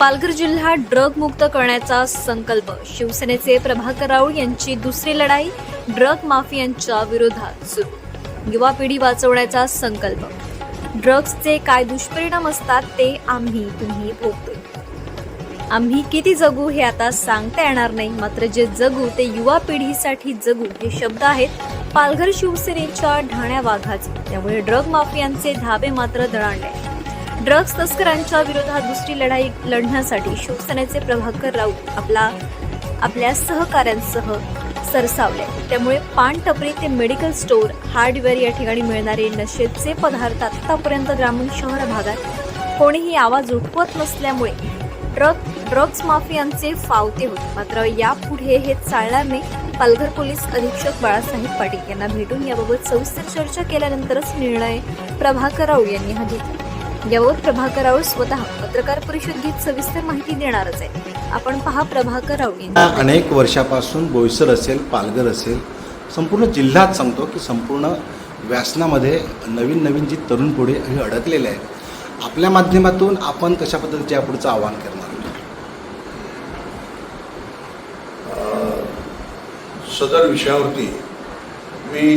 पालघर जिल्हा ड्रग मुक्त करण्याचा संकल्प. शिवसेनेचे प्रभाकर राऊळ यांची दुसरी लढाई ड्रग माफियांच्या विरोधात सुरू. युवा पिढी वाचवण्याचा संकल्प. ड्रग्सचे काय दुष्परिणाम असतात ते आम्ही तुम्ही भोगतो आम्ही किती जगू हे आता सांगता येणार नाही मात्र जे जगू ते युवा पिढीसाठी जगू हे शब्द आहेत पालघर शिवसेनेच्या ढाण्या वाघाचे त्यामुळे ड्रग माफियांचे धाबे मात्र दणाणले ड्रग्ज तस्करांच्या विरोधात दुसरी लढाई लढण्यासाठी शिवसेनेचे प्रभाकर राऊत आपला आपल्या सहकाऱ्यांसह सरसावले. त्यामुळे पान टपरी ते मेडिकल स्टोअर हार्डवेअर या ठिकाणी मिळणारे नशेचे पदार्थ आतापर्यंत ग्रामीण शहर भागात कोणीही आवाज उठवत नसल्यामुळे ड्रग ड्रग्ज माफियांचे फावते होते. मात्र यापुढे हे चालणार नाही पालघर पोलीस अधीक्षक बाळासाहेब पाटील यांना भेटून याबाबत सविस्तर चर्चा केल्यानंतरच निर्णय प्रभाकर राऊळ यांनी हा घेतला. याबाबत प्रभाकर राऊळ स्वतः पत्रकार परिषद घेत सविस्तर माहिती देणारच आहे. आपण पहा प्रभाकर राऊळ अनेक वर्षापासून बोईसर असेल पालघर असेल संपूर्ण जिल्ह्यात सांगतो की संपूर्ण व्यासनामध्ये नवीन नवीन जी तरुण पिढी हे अडकलेले आहेत. आपल्या माध्यमातून आपण कशा पद्धतीचे यापुढचं आव्हान करणार? सदर विषयावरती मी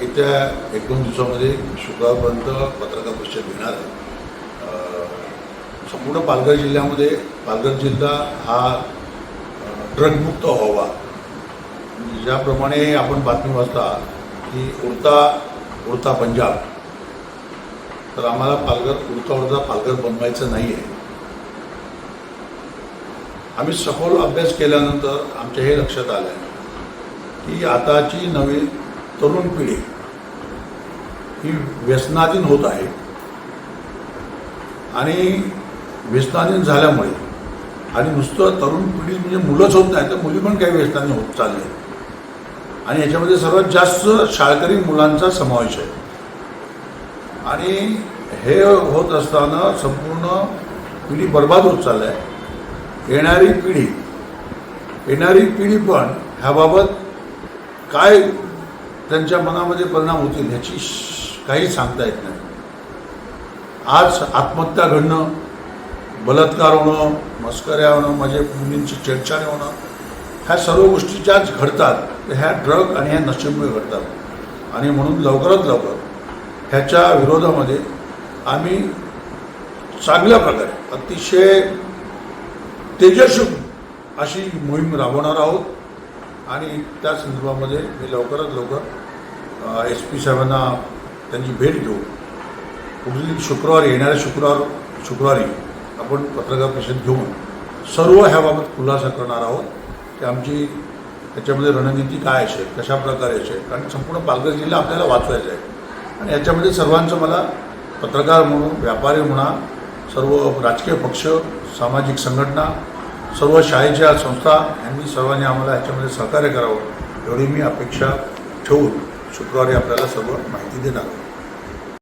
येत्या एक दोन दिवसामध्ये शुक्रवारपर्यंत पत्रकार परिषद घेणार आहे. संपूर्ण पालघर जिल्ह्यामध्ये पालघर जिल्हा हा ड्रगमुक्त व्हावा. म्हणजे ज्याप्रमाणे आपण बातमी वाचता की उडता उडता पंजाब तर आम्हाला पालघर उडता उडता पालघर बनवायचं नाही आहे आम्ही सखोल अभ्यास केल्यानंतर आमच्या हे लक्षात आलं आहे की आताची नवी तरुण पिढी ही व्यसनाधीन होत आहे. आणि व्यसनाधीन झाल्यामुळे. आणि नुसतं तरुण पिढी म्हणजे मुलंच होत नाही तर मुली पण काही व्यसनाधीन होत चालले आणि याच्यामध्ये सर्वात जास्त शाळकरी मुलांचा समावेश आहे. आणि हे होत असताना संपूर्ण पिढी बर्बाद होत चाललं आहे. येणारी पिढी येणारी पिढी पण ह्याबाबत काय त्यांच्या मनामध्ये परिणाम होतील ह्याची काही सांगता येत नाही. आज आत्महत्या घडणं बलात्कार होणं मस्कऱ्या होणं म्हणजे मुलींची छेडछाड होणं ह्या सर्व गोष्टी ज्याच घडतात तर ह्या ड्रग आणि ह्या नशेमुळे घडतात. आणि म्हणून लवकरात लवकर ह्याच्या विरोधामध्ये आम्ही चांगल्या प्रकारे अतिशय तेजस्वी अशी मोहीम राबवणार आहोत. आणि त्या संदर्भामध्ये मी लवकरात लवकर एस पी साहेबांना त्यांची भेट घेऊ. पुढील शुक्रवारी येणाऱ्या शुक्रवार शुक्रवारी आपण पत्रकार परिषद घेऊन सर्व ह्याबाबत खुलासा करणार आहोत. की आमची त्याच्यामध्ये रणनीती काय असेल कशा प्रकारे असेल कारण संपूर्ण पालघर जिल्हा आपल्याला वाचवायचा आहे. आणि याच्यामध्ये सर्वांचं मला पत्रकार म्हणून व्यापारी म्हणा सर्व राजकीय पक्ष सामाजिक संघटना सर्व शाळेच्या संस्था यांनी सर्वांनी आम्हाला ह्याच्यामध्ये सहकार्य करावं एवढी मी अपेक्षा ठेवून शुक्रवारी आपल्याला सर्व माहिती देणार